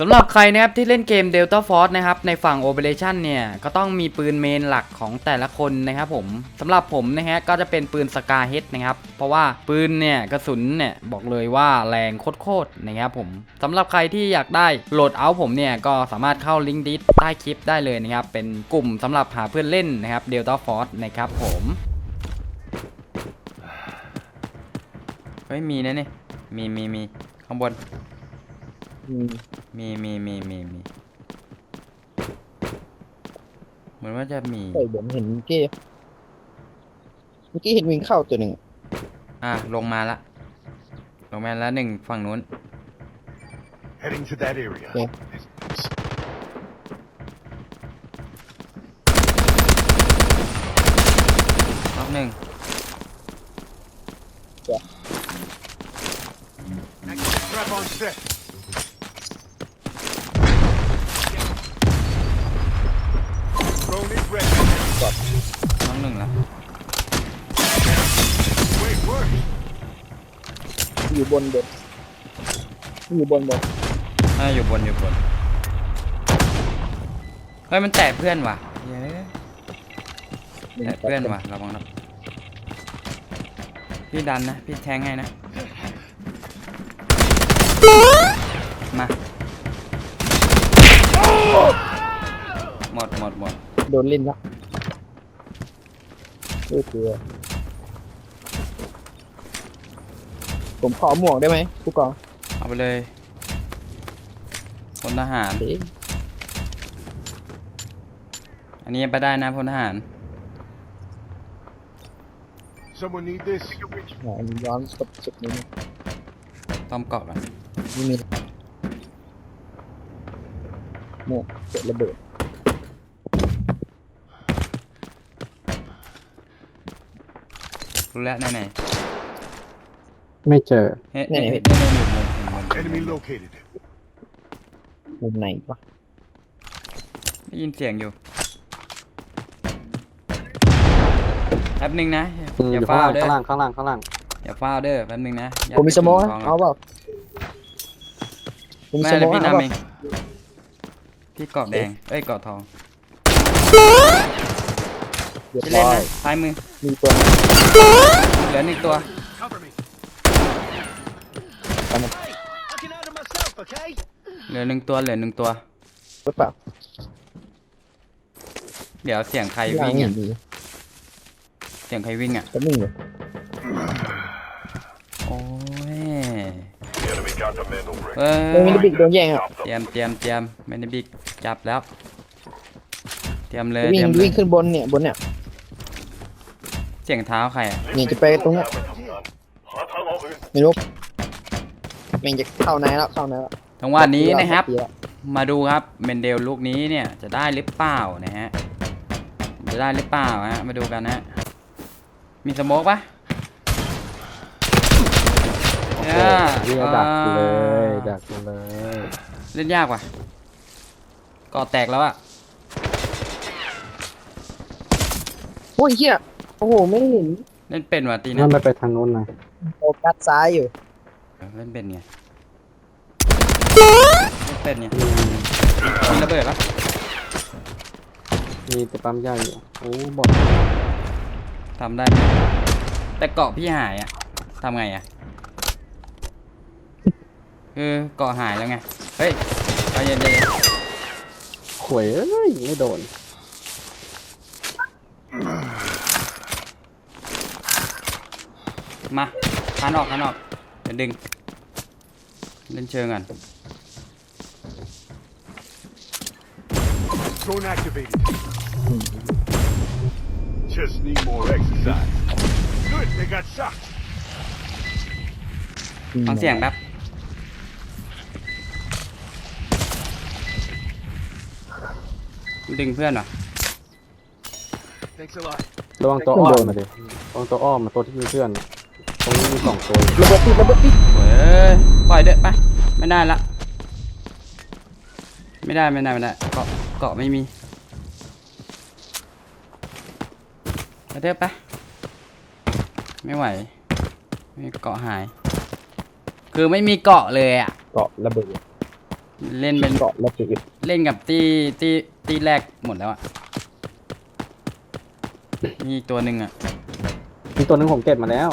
สำหรับใครนะครับที่เล่นเกม Delta Force นะครับในฝั่ง Operation เนี่ยก็ต้องมีปืนเมนหลักของแต่ละคนนะครับผมสำหรับผมนะฮะก็จะเป็นปืนสกาเฮดนะครับเพราะว่าปืนเนี่ยกระสุนเนี่ยบอกเลยว่าแรงโคตรๆนะครับผมสำหรับใครที่อยากได้โหลดเอาผมเนี่ยก็สามารถเข้าลิงก์ดิสใต้คลิปได้เลยนะครับเป็นกลุ่มสำหรับหาเพื่อนเล่นนะครับ Delta Force นะครับผมเฮ้ยมีนะเนี่ยมีมีมีข้างบน มมีมีมีมีมีเหมือนว่าจะมีใช่ผมเห็นเมื่อกี้เมื่อกี้เห็นวิ่งเข้าตัวหนึ่งอะ ลงมาละ ลงมาแล้วหนึ่งฝั่งนู้น Heading to that area. Yeah. รอบหนึ่ง Trap on set. อยู่บนบนอยู่บนบนอ่าอยู่บนอยู่บนเฮ้ยมันแตะเพื่อนว่ะเย้แตะเพื่อนว่ะระวังนะพี่ดันนะพี่แทงให้นะมาหมดหมดหมดโดนเล่นละเออคือ ผมขอหมวกได้ไหมผู้กองเอาไปเลยพลทหารเอ๊ะอันนี้ไปได้นะพลทหาร Someone need this? อ่าอันนี้ย้อนกับจุดนี้นะต้อมเกาะก่อนนี่มีหมวกเกิดระเบิด รู้แล้วไหนไหน ไม่เจอ เฮ้ยเฮ้ยเฮ้ยเฮ้ยเฮ้ยเฮ้ยเฮ้ย Enemy located. มุมไหนวะได้ยินเสียงอยู่แป๊บนึงนะอืมออยู่ย่าข้างฟ้าวล่างเด้อข้างล่างข้างล่างข้างล่างอย่าฟ้าวเด้อแป๊บนึงนะยัดผมมีสโมองไปนะถึงเอาเปล่าผมมีไม่สโมเดี๋ยอวงพี่เอานำเปเอล่างพี่กรอบแดงเอ้ยกรอบทองเรียบพี่ร้เล่นอยนะซ้ายมือมีตัวนึงเหลือหนึ่งตัว Cover me. Come on. I can handle myself, okay? เหลือหนึ่งตัวเหลือหนึ่งตัว หรือเปล่าเดี๋ยวเสียงใครหลัวิ่งงเห็อะนดีเสียงใครวิ่งอะก็นิ่งเลยโอ้ย The enemy got the mental break. เอ้โดนมิยนิบิกโดนแย่งอะเตรียมเตรียมเตรียมแมนบิกจับแล้ว เตรียมเลยวิ่เตงรียมเลยวิ่งขึ้นบนเนี่ยบนเนี่ย เสียงเท้าใครอะ นี่จะไปตรงเนี้ยไม่รู้แม่งจะเข้าในแล้วเข้าในแล้วจังหวะนี้นะครับเดี๋ยวมาดูครับเมนเดลลูกนี้เนี่ยจะได้หรือเปล่านะฮะจะได้หรือเปล่าฮะมาดูกันนะมีสโมกปะโอ้โหเนี่ยเรียดักกูเลยดักกูเลยเล่นยากว่ะก่อแตกแล้วอะโอ้ยเหี้ยโอ้โหไม่เห็นเล่นเป็นว่ะตีนั่นะนไม่ไปทางนู้นนะโฟกัสซ้ายอยู่ เล่นเป็นไงเล่นเป็นไงมีระเบิดปะมีแต่ปั๊มยาอยู่ โอ้บอกทำได้ไหมแต่เกาะพี่หายอะทำไงอะคือเกาะหายแล้วไง เฮ้ยใจเย็นใจเย็นขวยเอ้ยไม่โดน มาคันออกคันออก เดี๋ยวดึง เล่นเชิงก่อน Drone activated. Just need more exercise. Good, they got shot. ฟังเสียงแป๊บดึงเพื่อนเหรอ Thanks a lot. ระวังตัวอ้อมมาดิระวังตัวอ้อมมาตัวที่มีเพื่อน ตรงนี้มีสองตัวระเบิดติดระเบิดติดเฮ้ยปล่อยเด้อไปไม่ได้ละไม่ได้ไม่ได้ไม่ได้เกาะเกาะไม่มีไปเด้อไปไม่ไหวไม่เกาะหาย คือไม่มีเกาะเลยอะเกาะระเบิดเล่นเป็นเกาะแล้วปีกเล่นกับตีตีตีแรกหมดแล้วอะมีอีกตัวหนึ่งอะมีตัวหนึงผมเก็บมาแล้ว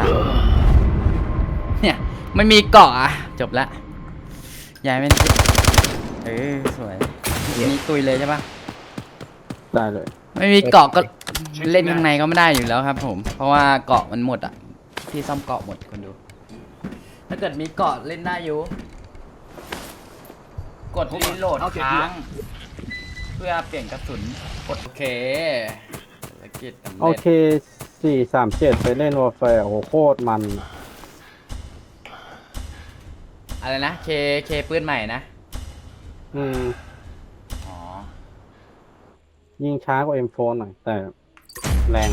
แม่งดักเนี่ยไม่มีเกาะอะจบละย้ายเป็นเออสวยนี่ตุยเลยใช่ปะได้เลย ไม่มีเกาะก็เล่นข้างในก็ไม่ได้อยู่แล้วครับ ผม เพราะว่าเกาะมันหมดอะที่ซ่อมเกาะหมดคนดู ถ้าเกิดมีเกาะเล่นได้อยู่ กดรีโหลดค้างเพื่อเปลี่ยนกระสุนกดโอเคภารกิจสำโอเร็จเค สี่สามเจ็ดไปเล่นวอร์แฟร์โอ้โหโคตรมันอะไรนะเคเคปืนใหม่นะ อืมอ๋อ ยิงช้ากว่า M4 หน่อย แต่แรง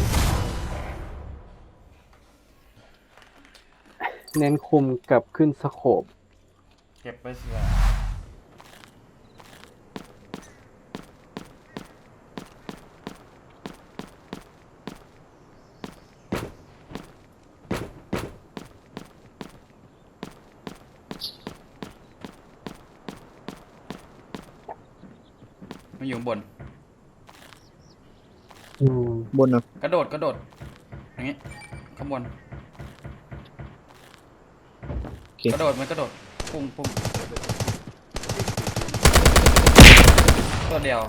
เน้นคุมกับขึ้นสโคบ เก็บไปเสือ มันอยู่ข้างบน อืมบนนะกระโดดกระโดด อย่างงี้ข้างบนกระโดดมันกระโดดพุ่งพุ่งตัวเดียว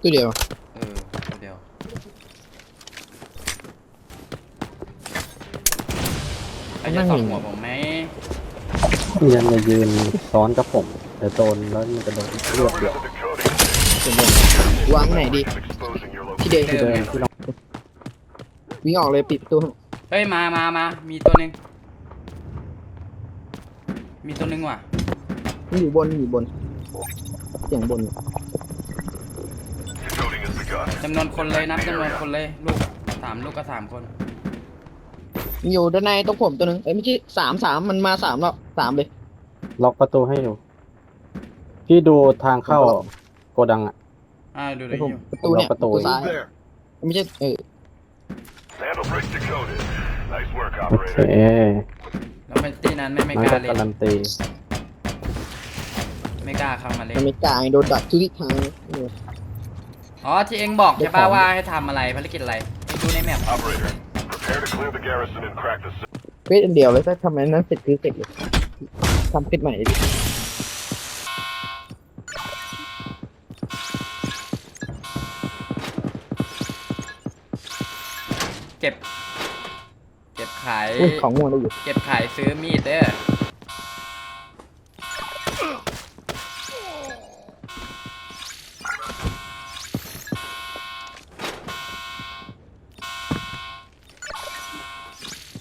ตัวเดียวเออตัวเดียวไอ้จะตอบหัวผมไหมยังมายืนซ้อนกับผม แต่โดนแล้วมันกระโดดเลือดเดือด The decoding. ตัวบนวางไหนดี Exposing your ที่ location. เดินเดิเดินนที่เราวิ่งออกเลยปิดประตูให้เฮ้ยมามามามีตัวหนึ่งมีตัวหนึ่งว่ะมันอยู่บนมันอยู่บนเสียงบน Decoding has begun. จำนวนคนเลยนับจำนวนคนเลยลูกสามลูกก็สามคนมันอยู่ด้านในตรงผมตัวหนึงเอ้ยไม่ใช่สามสามมันมาสามแล้วสามเลยล็อกประตูให้อยู่ พี่ดูทางเข้าโกดังอะอ่าดูไอ้ดิผมอยู่ประตูเนี่ยประตูประตูซ้าย There. ไม่ใช่เออ Vandal break decoded. Nice work, โอเค operator. แล้วไม่ตีนั้นไม่ไม่มันกก็ล้าเล่นการันตีไม่กล้าเข้ามาเล่นมันไม่กล้าไงโดนดักทุกทิศทางเออ อ๋อที่เองบอกใช่ป่ะเดี๋ยวขอว่าให้ทำอะไรภารกิจอะไรไปดูในแมป Operator, prepare to clear the garrison and crack the system. เวทอันเดียวเลยถ้าทำอันนั้นเสร็จคือเสร็จเลยทำติดใหม่ดิ เก็บ เก็บขายอุ้ยของงวได้อยู่เก็บขายซื้อมีดเด้อ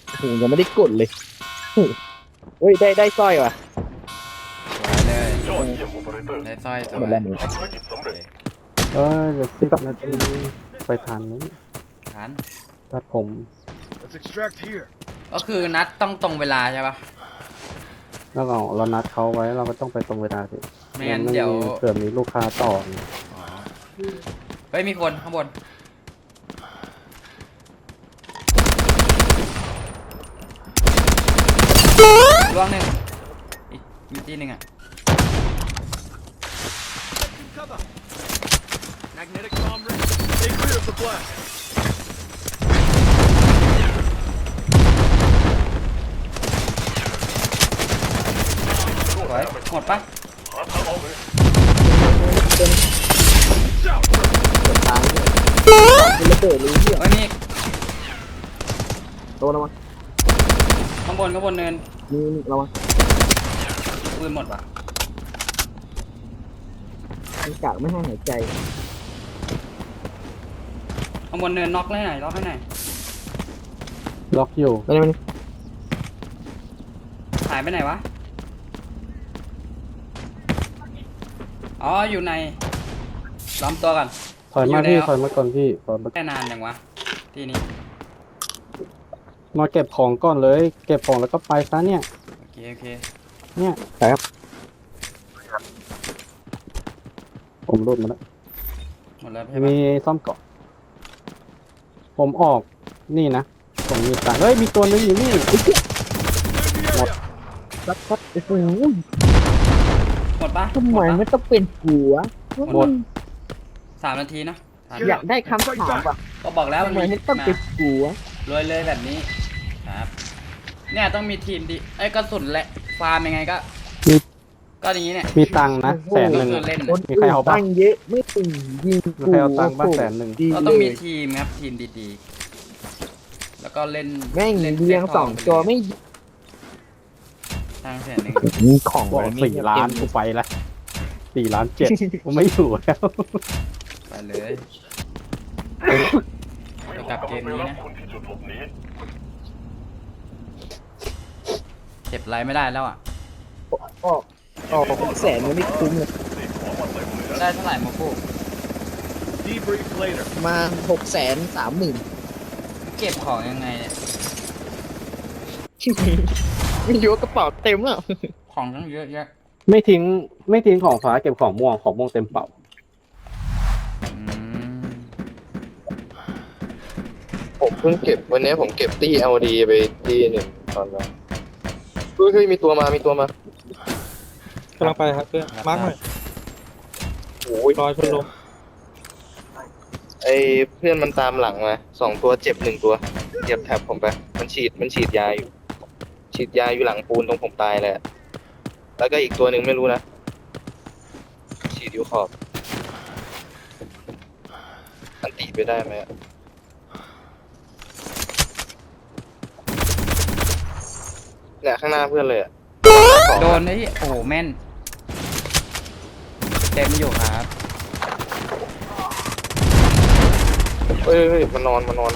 โอ้โหยังไม่ได้กดเลยโอ้โหเฮ้ยได้ได้สร้อยว่ะ สวยเลยยอดเยี่ยม operator ได้สร้อยสหมวดยแล้วหมดภารกิจสำเร็จ เอ้ยเดี๋ยวสิบนาทีไปทันนี้ทัน ตัดผม Let's extract here. ก็คือนัดต้องตรงเวลาใช่ป่ะแล้วเราเรานัดเขาไว้เราก็ต้องไปตรงเวลาสิไม่งั้นเดี๋ยวเผื่อมีลูกค้าต่ออ๋อเฮ้ยมีคนข้างบน ล่วงหนึ่งอีกมีทีหนึ่งอะ Cover. Magnetic bomb ready. Stay clear of the blast. วยหมดปะหาทางออกเลยเดิน South. กดทางเนี่ยเป็นระเบิดเลยเหี้ยเฮ้ยนี่โตแล้วมั้งข้างบนข้างบนเนินนี่นี่ระวังปืนหมดปะมันกากไม่ให้หายใจข้างบนเนินน็อกให้หน่อยน็อกให้หน่อยล็อกอยู่ ไม่ได้มันหายไปไหนวะ อ๋ออยู่ในล้อมตัวก่อนถอยมาอยู่พี่แล้วถอยมาก่อนพี่ถอยมาแค่นานยังวะที่นี้มาเก็บของก่อนเลย เก็บของแล้วก็ไปซะเนี่ย โอเคโอเคเนี่ยไปครับผมรุดมาแล้วหมดแล้วใช่ปะมีซ่อมเกาะผมออกนี่นะผมมีตังค์เฮ้ยมีตัวนึงอยู่นี่ Clear the area. รับครับโอ้โหหมดปะทำไมไม่ต้องเป็นหัวหมด สามนาทีนะสามอยากได้คำถามว่ะก็บอกแล้วทำไมมันไม่ต้องเป็นหัวรวยเลยแบบนี้ครับ เนี่ยต้องมีทีมดีไอ้ยกระสุนแหละฟาร์มยังไงก็มี ก็อย่างนี้เนี่ย มีตังค์นะแสนหนึ่งก็คือเล่นคนมีใครเอาปะ ตั้งเยอะไม่ถึงยิงมีกูใครเอาตังค์บ้างแสนหนึ่งดีเราเลต้องมียทีมครับทีมดีๆ แล้วก็เล่นแม่งล่นเรียงซ็ตสองตัวไม่ ทางแสนหนึ่งมีของบอกอะไรไม่สี่ล้านกูไปละสี่ล้านเจ็ดกูไม่อยู่แล้วไปเลยไปกลับเกมนี้นะเก็บไรไม่ได้แล้วอะออกออกแสนมันไม่คุ้มเลยได้เท่าไหร่มาพู Debrief later. มาหกแสนสามหมื่นเก็บของยังไงเนี่ย ม่รู้ว่ากระเป๋าเต็มแล้วของตั้งเยอะแยะไม่ทิ้งไม่ทิ้งของฟ้าเก็บของม่วงของม่วงเต็มเป่าอืมผมเพิ่งเก็บวันนี้ผมเก็บตี้ LD ไปที่หนึ่งตอนนั้นเฮ้ยเฮ้ยมีตัวมามีตัวมากำลังไปครับเพื่อนมาร์กหน่อยโอ้ยรอยเพื่อนลมไอเพื่อนมันตามหลังมาสองตัวเจ็บหนึ่งตัวเหยียบแท็บผมไป มันฉีดมันฉีดยาอยู่ ฉีดยาอยู่หลังปูนตรงผมตายเลยอะแล้วก็อีกตัวหนึ่งไม่รู้นะ ฉีดอยู่ขอบ อันติไปได้ไหมอะเนี่ยข้างหน้าเพื่อนเลยอะโดนไอ้โอ้โหแม่น เต็มอยู่ครับ เฮ้ยเฮ้ยมันนอนมันนอน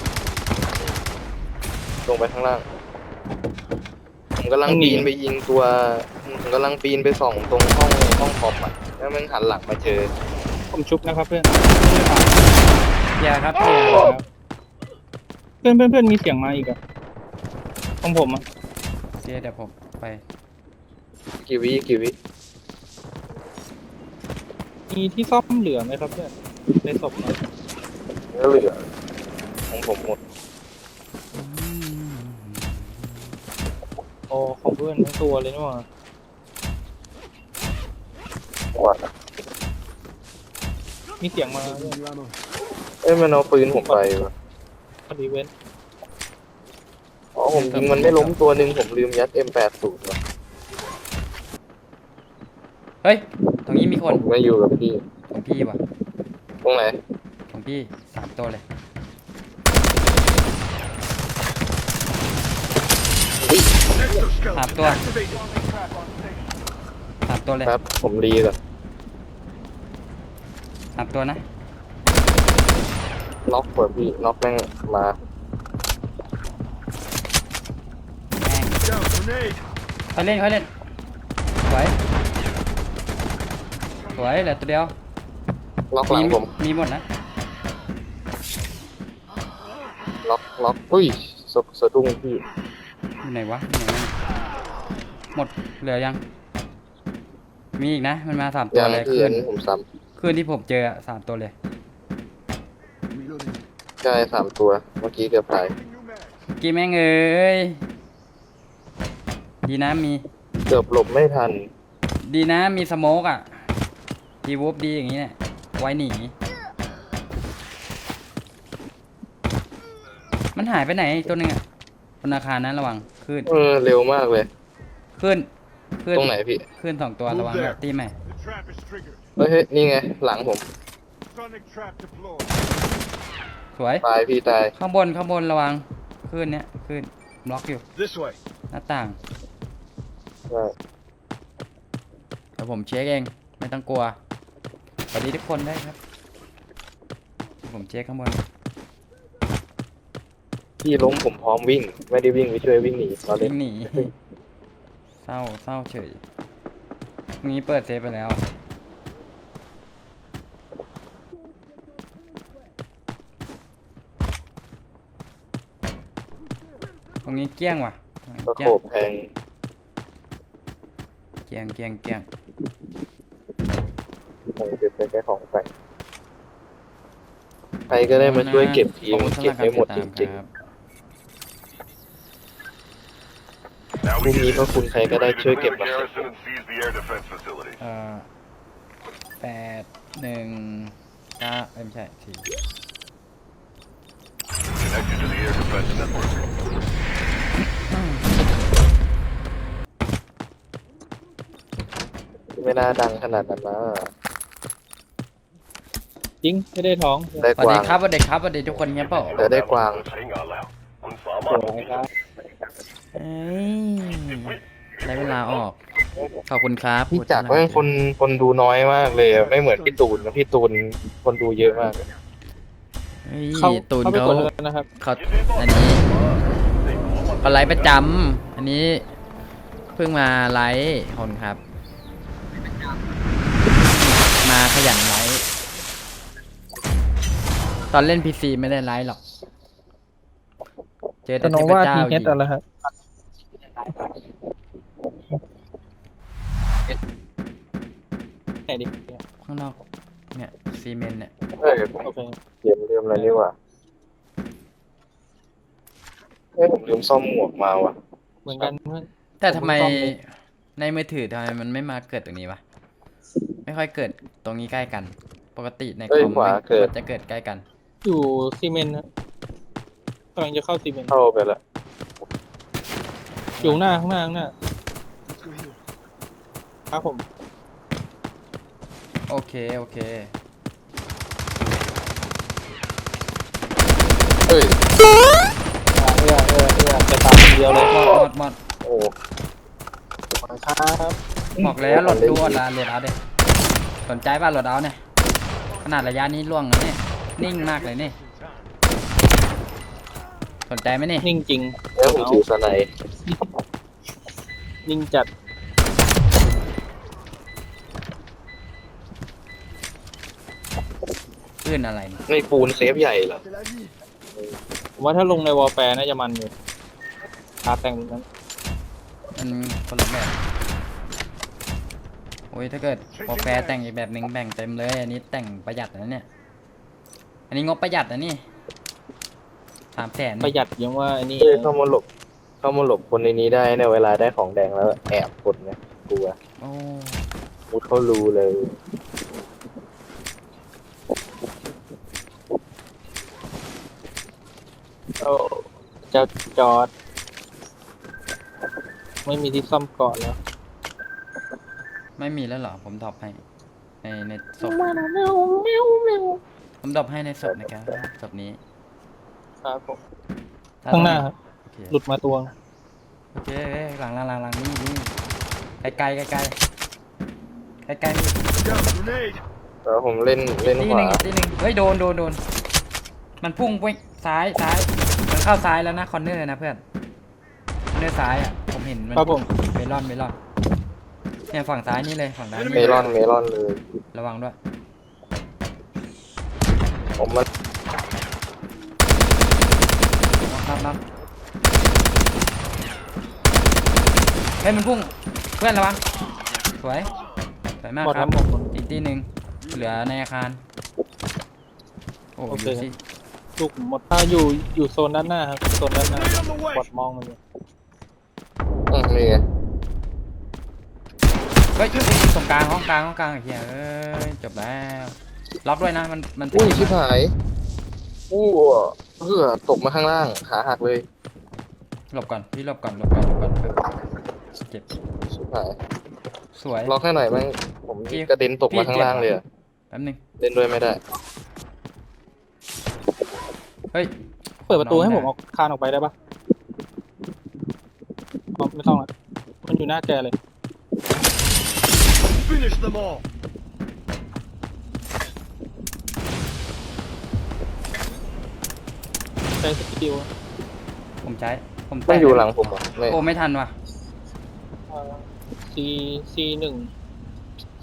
ลงไปข้างล่างผม กำลังปีนไปยิงตัวผมกำลังปีนไปส่องตรงห้องห้องคอมอะแล้วมันหันหลังมาเจอผมชุบนะครับเพื่อนอย่าครับเจเพื่อนเพื่อนเพื่อนมีเสียงมาอีกอะของผมอะเจเดี๋ยวผมไปกี่วิกี่วิมีที่ซ่อมเหลือไหมครับเพื่อนในศพนะแล้วเหลือของผมหมด โอ้ของเพื่อนทั้งตัวเลยนี่หว่าหมดมีเสียงมาเพื่อนเอ้ยมันเอาปืนผมไปวะพอดีเว้นอ๋อผมยิงมันไม่ล้มตัวหนึ่งผมลืมยัด M80 ว่ะเฮ้ย ตรงนี้มีคนผมมาอยู่กับพี่ของพี่ว่ะตรงไหนของพี่สามตัวเลย สามตัว Activate. สามตัวเลยครับผมรีก่อนสามตัวนะน็อกเปิดพี่น็อกแม่งมาแม่ง Down. Grenade. ค่อยเล่นค่อยเล่นสวยสวยเหลือตัวเดียวล็อกหลังผมมีหมดนะล็อกล็อกอุ้ยสะสะดุ้งพี่อยู่ไหนวะอยู่ไหนวะ หมดเหลือยัง มีอีกนะ มันมาสามตัวยังเลยพี่คือันนนี้ผมซ้คืนที่ผมเจออะสามตัวเลยำใช่สามตัว เมื่อกี้เกือบตายกี่แม่งเอ้ย ดีนะมี เกือบหลบไม่ทัน ดีนะมีสโมกอะ ดีวูฟดีอย่างนี้เนี่ย ไว้หนี มันหายไปไหนอีกตัวหนึงอะบนอาคารนั้นระวังขึ้น เออเร็วมากเลย ขึ้น ขึ้น ตรงไหนพี่ ขึ้นสองตัวระวังแบบตีใหม่ The trap is triggered. เฮ้ยเฮ้ยนี่ไง หลังผม Sonic trap deployed. สวย ตายพี่ตาย ข้างบนข้างบนระวัง ขึ้นเนี้ยขึ้นบล็อกอยู่ This way. หน้าต่างใช่เดี๋ยวผมเช็คเอง ไม่ต้องกลัว สวัสดีทุกคนได้วยครับเดี๋ยวผมเช็คข้างบน พี่ล้มผมพร้อมวิ่ง ไม่ได้วิ่งไปช่วยวิ่งหนีเราเล่วิ่นงหนีเศ ร้าเศร้าเฉยตรงนี้เปิดเซฟไปแล้ว ตรงนี้เกลี้ยงว่ะก็เกโขลี้ยงบแพงเกลี้ยงเกลี้ยงเกลี้ยงคงเก็บไปแค่ของแต่งใครก็ได้มาช่วยเก็บทีขอมบคุณสำหเก็รับให้หมดการจติตาริงครั พรุ่งนี้ก็คุณใครก็ได้ช่วยเก็บมา Garrison and seize the air defense facility. เอ่อแปดหนึ่งเก้าเอ้ยไม่ใช่สี่ Connected to the air defense network. ไม่น่าดังขนาดนั้นนะจริงไม่ได้ท้อง ได้สวัสกดีวางครับสวัสดีครับสวัสดีทุกคนเงี้ยเปล่าเดี๋ยวได้กวางใช้งานแล้วคุณสามารถสวยครับเอ้ย ได้เวลาออก ขอบคุณครับพี่จักรแม่งคนคนดูน้อยมากเลยอะไม่เหมือนพี่ตูนนะพี่ตูนคนดูเยอะมากเลยเฮ้ยเข้าตูนเข้าไปเขากดเลยนะครับเขาอันนี้เขาไลฟ์ประจำอันนี้ เพิ่งมาไลฟ์ขอบคนครับ มาขยันไลฟ์ตอนเล่นพีซีไม่ได้ไลฟ์หรอก เจอแต่แต่น้เทองพว่าเจ้าทียิเฮดงอะไรครับ ไหนดิข้างนอก เนี่ยซีเมนต์เนี่ยเฮ้ยโอเคเกมลืมอะไรนี่หว่าเฮ้ยผมลืมซ่อมหมวกมาว่ะ เหมือนกันเพื่อน แต่ทำไมผมซ่อมเลยในมือถือทำไมมันไม่มาเกิดตรงนี้วะไม่ค่อยเกิดตรงนี้ใกล้กัน ปกติในคเอ้ยอมขวามันเกิดจะเกิดใกล้กัน อยู่ซีเมนต์นะกำลังจะเข้าซีเมนต์เข้าไปแล้ว อยู่ข้างหน้าข้างหน้าข้างหน้าครับผมโอเค โอเค เฮ้ยเออเออเออเออจะตามคนเดียวเลยหมดหมดหมดโอ้ครับบอกแล้วโหลดดูอะโหลดเอาเด็สนใจป่ะโหลดเอาเนี่ย ขนาดระยะนี้ล่วงแล้วเนี่ย นิ่งมากเลยนี่ สนใจไหมนี่ นิ่งจริงแล้วผมถือสไนด์ นิ่งจัด ขึ้นอะไรนี่ในปูนเซฟใหญ่เหรอผมว่าถ้าลงในวอลแปรน่าจะมันอยู่ตาแต่งนั้นมันคนละแบบโอ้ยถ้าเกิดพอแฟร์แต่งอีกแบบหนึ่งแบ่งเต็มเลย อันนี้แต่งประหยัดนะเนี่ย อันนี้งบประหยัดนะนี่สามแสนประหยัดยังว่าอันนี้เฮ้ยเข้ามาหลบ เข้ามาหลบคนในนี้ได้เนี่ยเวลาได้ของแดงแล้วแอบกดเนี่ยกลัวโอ้มุดเขารู้เลยโอ้เจ้าจอด ไม่มีที่ซ่อมเกาะแล้วไม่มีแล้วเหรอ ผมดรอปให้ ในในศพผมดรอปให้ในศพนะครับศพนี้ครับผม ถ้ข้างหน้าครับโอเค หลุดมาตัวโอเคหลังหลังหลังหลังนี่นี่ไกลไกลไกลไกลไกลไกลนี่ Down, grenade. แล้วผมเล่นเล่นตีขหวานึ่งตีหนึ่งเฮ้ยโดนโดนโดน มันพุ่งไปซ้ายซ้าย มันเข้าซ้ายแล้วนะคอนเนอร์นะเพื่อนคอนเนอร์ซ้ายอะผมเห็นมันครับผม เมลอนเมลอนเนี่ยฝั่งซ้ายนี่เลยฝั่งซ้ายเมนี่ลอนเมลอนเลยระวังด้วยผมมันนับนับ เฮ้ยมันพุ่งเพื่อนระวังสวยสวยมากหมดคครัรับบหมดอีกที่หนึ่งเหลือในอาคาร โอ้โอเคดูสิลูกหมดถ้าอยู่อยู่โซนด้านหน้าครับโซนด้านหน้า Grenade on the บอ way. ดมองมันอยู่อืมนี่ไงเฮ้ยตรงกลางห้องกลางห้องกลางไอ้เหี้ยเอ้ยจบแล้วล็อกด้วยนะมันมันอุ้ยชิบหายอู้เพื่อตกมาข้างล่างขาหักเลยหลบก่อนพี่หลบก่อนหลบก่อนหลบก่อน เจ็บชิบหายสวย ล็อกให้หน่อยมั้งผมพี่ กระเด็นตกมาข้างล่างเลยอะแป๊บนึงเล่นด้วยไม่ได้ เฮ้ย เปิดประตูให้น้ผองมได้ออกคานออกไปได้ปะอ๋อไม่ต้องละมันอยู่หน้าแกเลย Finish them all. ใช้สกิลผมใช้ผมมันแตะอยู่หลังผมเหรอะไม่โอ้ไม่ทันว่ะ ซีซีหนึ่ง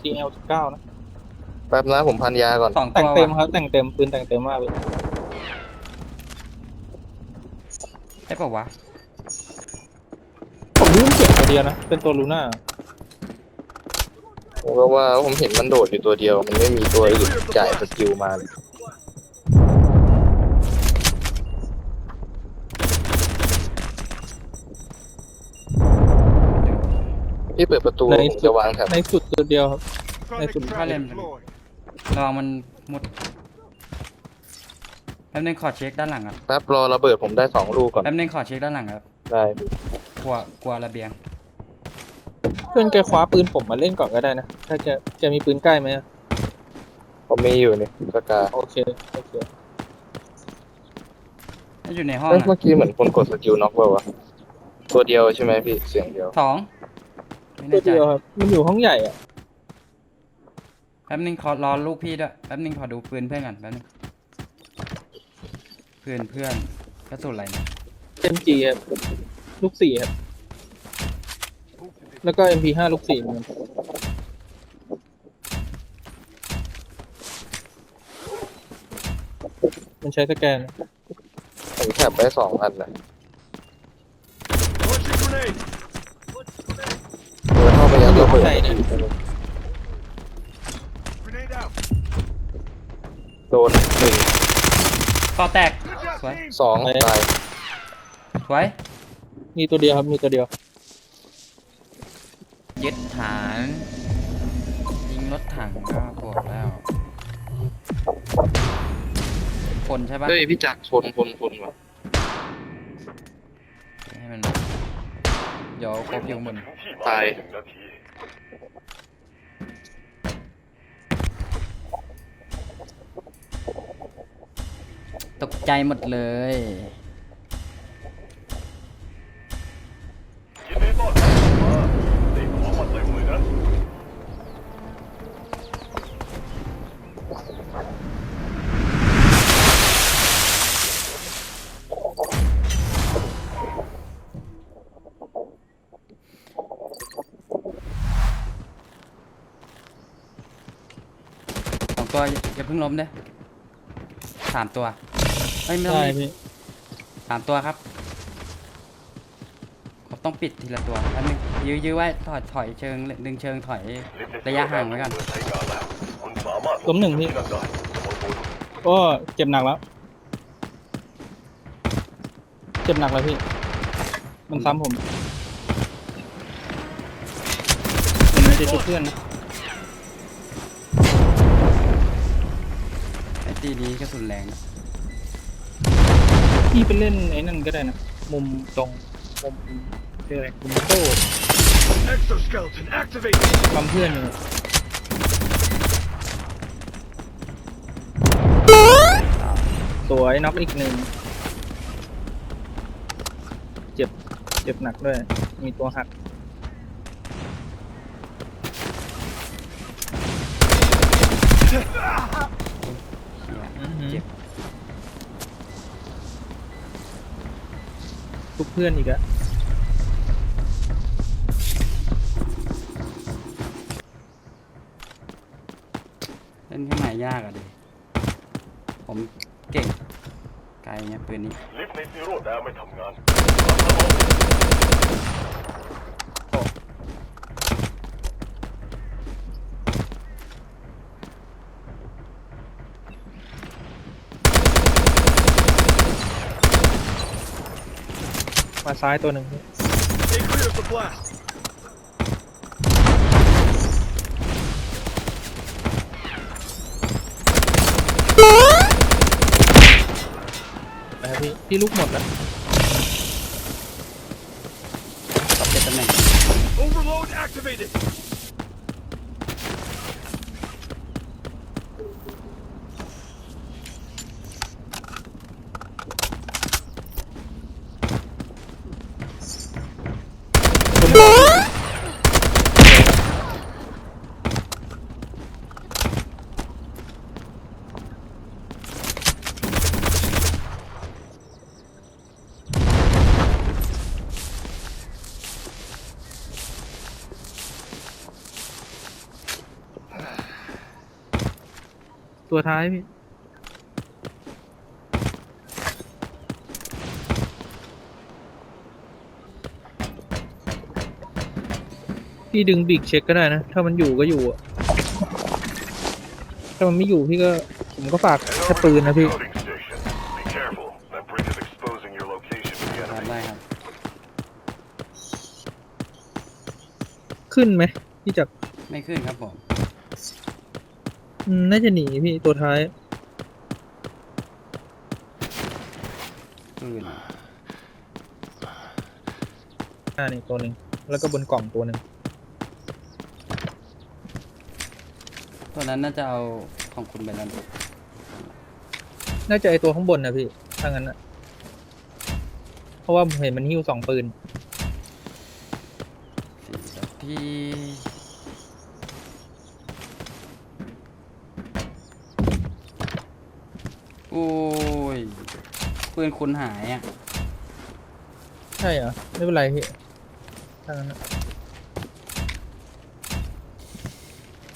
ซีเอลสิบเก้านะแป๊บนะผมพันยาก่อน สองตัแต่งวเต็มว่ะครับ แต่งเต็มปืนแต่งเต็มมากเลยได้ปะวะผมลืมเก็บตัวเดียวนะ เป็นตัวลูน่าผมก็ว่าผมเห็นมันโดดอยู่ตัวเดียว มันไม่มีตัวอื่นจ่ายสกิลมาเลย พี่เปิดประตูในผมจะวางแถบในสุดตัวเดียวครับ Sonic Nice one. trap Valen. deployed. ระวังมันมุดแป๊บนึงขอเช็คด้านหลังครับแป๊บรอระเบิดผมได้สองลูกก่อนแป๊บนึงขอเช็คด้านหลังครับได้กลัวกลัวระเบียง เพื่อนแกคว้าปืนผมมาเล่นก่อนก็ได้นะ ถ้าแกแกมีปืนใกล้ไหมอะผมมีอยู่นี่สกาโอเค โอเคถ้าอยู่ในห้องเอ้ยอะเมื่อกี้เหมือนคนกดสกิลน็อกเปล่าวะตัวเดียวใช่ไหมพี่เสียงเดียว สอง ไม่ตัวแน่ใจเดียวครับ มันอยู่ห้องใหญ่อะแป๊บนึงขอรอลูกพี่ด้วยแป๊บนึงขอดูปืนเพื่อนก่อนแป๊บนึงเพื่อนเพื่อนกระสุนอะไรเนี่ยเอ็มจีครับลูกสี่ครับ แล้วก็ MP5 ลูกสี่เหมือนกันมันใช้สแกนผมแถบไปสองอันนะ Launching grenade. เดินเข้าไปยัด ระเบิดใช่เนี่ย Grenade out. โดนหนึ่งก่อแตก Good job, What? team. สองตายสวยมีตัวเดียวครับ มีตัวเดียว ยึดฐาน ยิงรถถังก็บวกแล้ว คนใช่ปะเฮ้ยพี่จักรชนชนชนว่ะให้มันเดี๋ยวครบอยู่บนตายหนึ่ ใจหมดเลยยินดีต้อนรับมาได้ของมาเต็มเลยนะสองตัวอย่าอย่าเพิ่งล้มเด้อสามตัว เฮ้ยไม่ต้องใช่รีบพี่สามตัวครับผมต้องปิดทีละตัวแล้วนึงยื้อยื้อไว้ถอยถอยเชิงดึงเชิงถอยระยะห่างไว้ก่อนใช้การแล้วคุณสามารถล้มหนึ่งพี่ได้ระวังบนก็เจ็บหนักแล้ว เจ็บหนักแล้วพี่ มันซ้ำผมมันไม่ได้ชุบเพื่อนนะไอ้ตีนี้กระสุนแรงนะ พี่ไปเล่นไอ้นั่นก็ได้นะ มุมตรงมุมเรียกอะไรมุมโต้ Exoskeleton activate. ปั๊มเพื่อนอยู่สวยน็อกอีกหนึ่ง เจ็บ เจ็บหนักด้วย มีตัวหัก ทุกเพื่อนอีกอะเล่นข้างในยากอะดิ ผมเก่ง ไกลเงี้ยปืนนี้ ลิฟต์ในซีโร่แดงไม่ทำงาน มาซ้ายตัวหนึ่ง Stay clear of the blast. นะครับพี่พี่ลูกหมดแล้ว ปรับเปลี่ยนตำแหน่ง Overload activated. ตัวท้ายพี่พี่ดึงบีกเช็คก็ได้นะ ถ้ามันอยู่ก็อยู่อะถ้ามันไม่อยู่พี่ก็ผมก็ฝากแค่ปืนนะพี่ Loading station. Be careful. That bridge is exposing your location to the ครับ enemy. ได้ครับขึ้นไหมพี่จักรไม่ขึ้นครับผม อืมน่าจะหนีพี่ตัวท้าย ปืนอ่านี่ตัวหนึ่งแล้วก็บนกล่องตัวหนึ่งตัวนั้นน่าจะเอาของคุณไปแล้วน่าจะไอตัวข้างบนนะพี่ถ้างั้นอะเพราะว่าผมเห็นมันหิ้วสองปืนสี่นาที อ้ยปืนคุณหายอะใช่เหรอ ไม่เป็นไรพี่ถ้างั้นอะ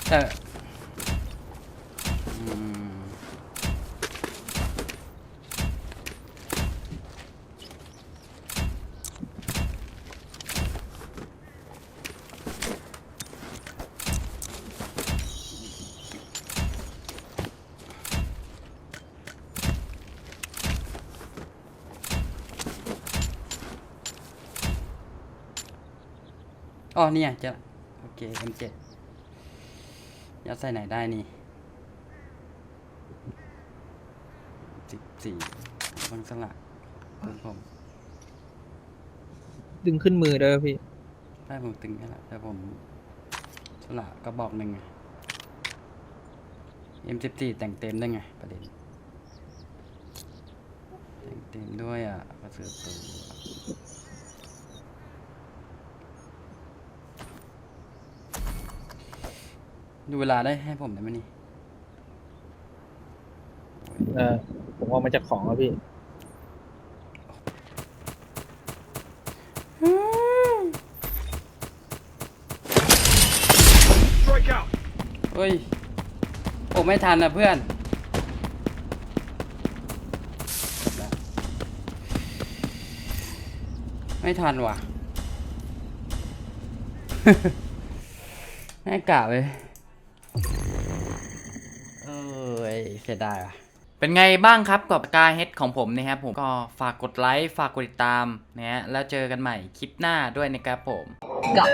แต่ อ๋อเนี่ยเจะโอเค M7 ยัดใส่ไหนได้นี่สิบสี่บางสลักผมผมดึงขึ้นมือได้ป่ะพี่ ได้ผมตึงแค่ละแต่ผมสละกระบอกหนึ่งไง M14 แต่งเต็มได้ไงประเด็น แต่งเต็มด้วยอะกระสือตัว ดูเวลาได้ให้ผมได้ไหมนี่เออผมเอามาจากของแล้วพี่ Strike out. เฮ้ยผมไม่ทันนะเพื่อนจบแล้วไม่ทันว่ะ แม่กะเลย อ้ยเสียดายว่ะเป็นไงบ้างครับกับกาเฮดของผมนะครับผมก็ฝากกดไลค์ฝากกดติดตามนะฮะแล้วเจอกันใหม่คลิปหน้าด้วยนะครับผม Go.